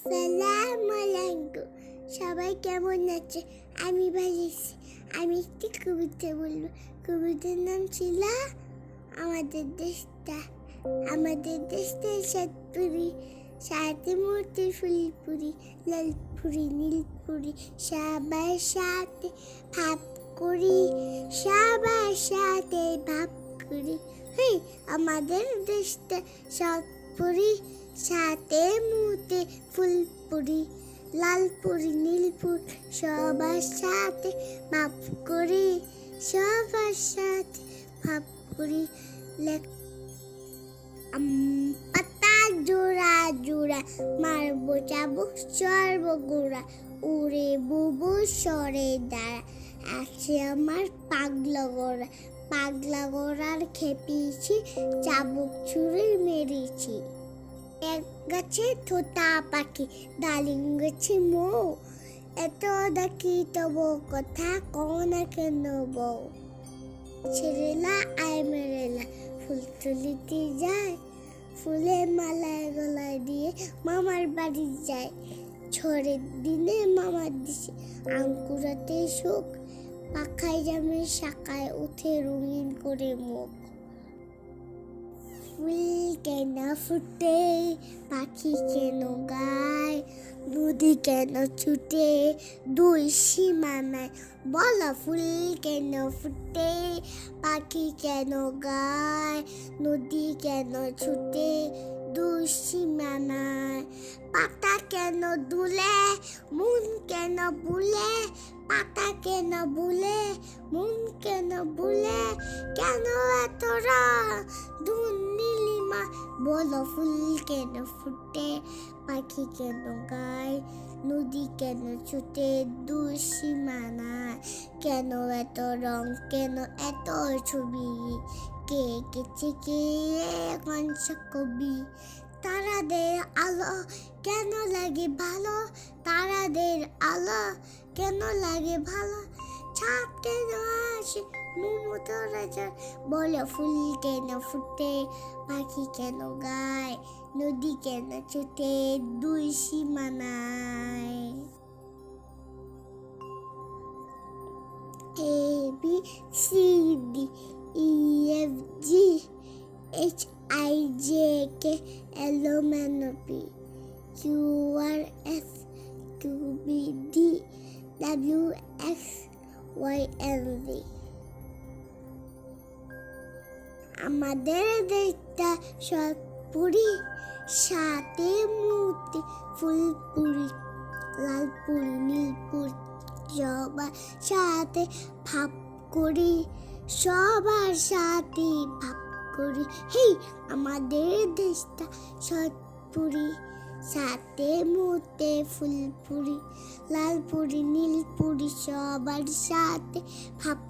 আসসালামু আলাইকুম সবাই কেমন আছে? আমি ভালো আমি একটি কবিতা বলব। কবিতার নাম ছিল আমাদের দেশটা। আমাদের দেশটা সাতপুরি, সাথে মূর্তি ফুলপুরি, লালপুরি, নীলপুরি। সবার সাথে ভাব করি, সবার সাথে ভাব করি। হেই, আমাদের দেশটা সাতপুরি। সাথে মুতে ফুলপুরি, লালপুরি, নীলপুর, সবার সাথে ভাব করি, সবার সাথে ভাব করি পাতা জোড়া জোড়া, মারবো চাবুক সর্ব গোড়া, উড়ে, বুবু, সরে, দাঁড়া, আছে আমার পাগলা পাগলা গোড়ার খেপিয়েছি, চাবুক ছুঁড়ে মেরেছি। এক গাছে থোতা পাখি, ডালিম গাছে মৌ। এত ডাকি তবু কথা কনা কেন বউ ছেড়েলা আয় মেরেলা ফুল তুলিতে যায় ফুলের মালায় গলায় দিয়ে মামার বাড়ি যায়। ঝড়ের দিনে মামার দিছে আঙ্কুরাতে সুখ, পাখায় জামে শাখায় উঠে রঙিন করে মুখ। ফুল কেন ফুটে পাখি কেন গায়? নদী কেন ছুটে? দুই সীমানায় বলো ফুল কেন ফুটে? পাখি কেন গায়? নদী কেন ছুটে? দুই সীমানায় পাতা কেন দুলে? মন কেন বুলে? পাতা কেন বুলে? মন কেন বুলে? কেন এতরা দুন নীলিমা বলো ফুল কেন ফুটে পাখি কেন গায় নদী কেন ছুটে দুই সীমানায় কেন এত রং কেন এত ছবি কে কেছে কে কনসা কবি তারাদের আলো কেন লাগে ভালো তারাদের আলো কেন লাগে ভালো ছাদ কেন আসে যায় বলে ফুল কেন ফুটে পাখি কেন গায় নদী কেন ছুটে দুই সীমানায় A, B, C, D E F, G, H, I, J, K, L M, N, O, P, Q, R S Q, B, D, W, X, Y, and আমাদের দেশটা সৎপুরি সাথে মূর্তি ফুলপুরি লালপুরি নীলপুরি সবার সাথে ভাব করি, সবার সাথে ভাব করি। হেই, আমাদের দেশটা সৎপুরি সাথে মুতে ফুলপুরি লালপুরি নীলপুরি সবার সাথে ভাব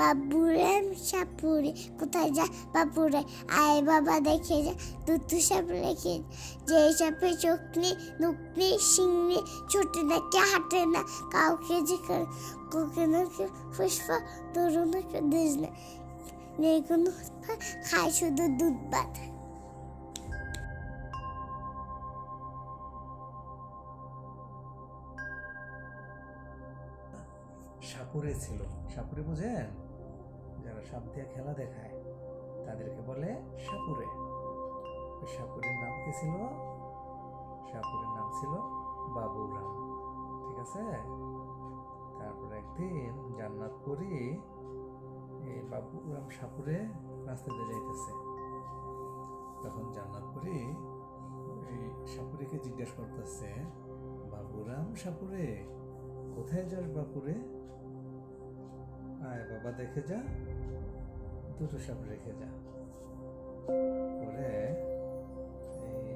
বাবুরের সাপুরে, কোথায় যা বাবুরে? আয় বাবা, দেখে যা দুটো সাপ রেখে যে। সাপে চোখ নেই নুক নেই শিং নেই ছোটে না কে হাঁটে না। কাউকে যে কোকে না পুষ্প তরু না না। নেই কোনো খায় শুধু দুধ ভাত। সাপুরে ছিল। সাপুরে বুঝেন? যারা সাপ দিয়ে খেলা দেখায়। তাদেরকে বলে সাপুরে। ওই সাপুরের নাম কি ছিল? সাপুরের নাম ছিল বাবুরাম ঠিক আছে? তারপর একদিন জান্নাত করি এই বাবুরাম সাপুরে রাস্তা দিয়ে যাইতেছে। তখন জান্নাত করি এই সাপুরেকে জিজ্ঞাসা করতেছে বাবুরাম সাপুরে, কোথায় যাস বাপুরে? বাবা দেখে যা, দুটো সাপ রেখে যা। পরে এই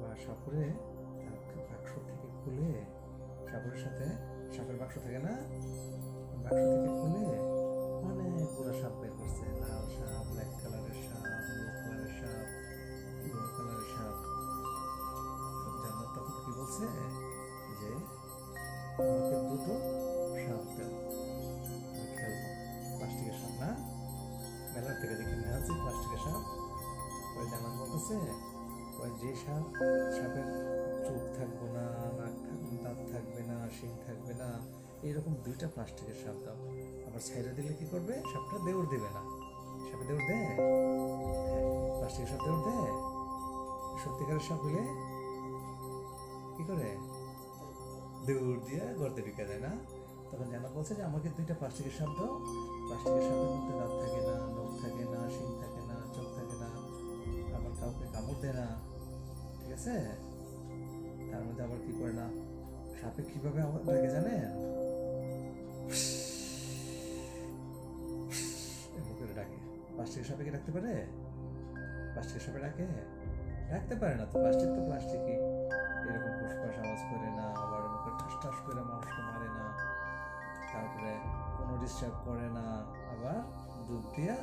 বা সাপুরে বাক্স থেকে খুলে কাপড়ের সাথে, সাপের বাক্স থাকে না, বাক্স থেকে খুলে অনেকগুলো সাপ বের করছে। লাল সাপ ব্ল্যাক কালারের সাপ ব্লু কালারের সাপ ব্লু কালারের সাপ। জান্নাত তখন কি বলছে? যে আমাকে দুটো মেলার থেকে দেখে নিয়ে আছে প্লাস্টিকের সাপ ওই জানান বলতেছে ওই যে সাপ সাপের চোখ থাকবে না, নাক দাঁত থাকবে না, শিং থাকবে না এইরকম দুইটা প্লাস্টিকের সাপ দাও। আবার ছাইরা দিলে কি করবে? সাপটা দেউর দিবে না। সাপে দেউর দেয়? প্লাস্টিকের সাপ দেউর দেয়? সত্যিকারের সাপ হলে কি করে? দৌড় দিয়ে গর্তে ঢুকে দেয় না? তখন জানা বলছে যে, আমাকে দুইটা প্লাস্টিকের সাপ দাও। প্লাস্টিকের সাপের মধ্যে দাঁত থাকে না শিং থাকে না, চোখ থাকে না, আবার কাউকে কামড় দেয় না, ঠিক আছে? তার মধ্যে আবার কি করে না? সাপে কীভাবে ডাকে জানেন? ডাকে। প্লাস্টিকের সাপে কি ডাকতে পারে? প্লাস্টিকের সাপে ডাকে? ডাকতে পারে না তো, প্লাস্টিক তো প্লাস্টিকই। এরকম ফুসফাস আওয়াজ করে না, আবার মুখে ঠাস ঠাস করে মানুষকে মারে না, তারপরে কোনো ডিস্টার্ব করে না, আবার দুধ দিয়া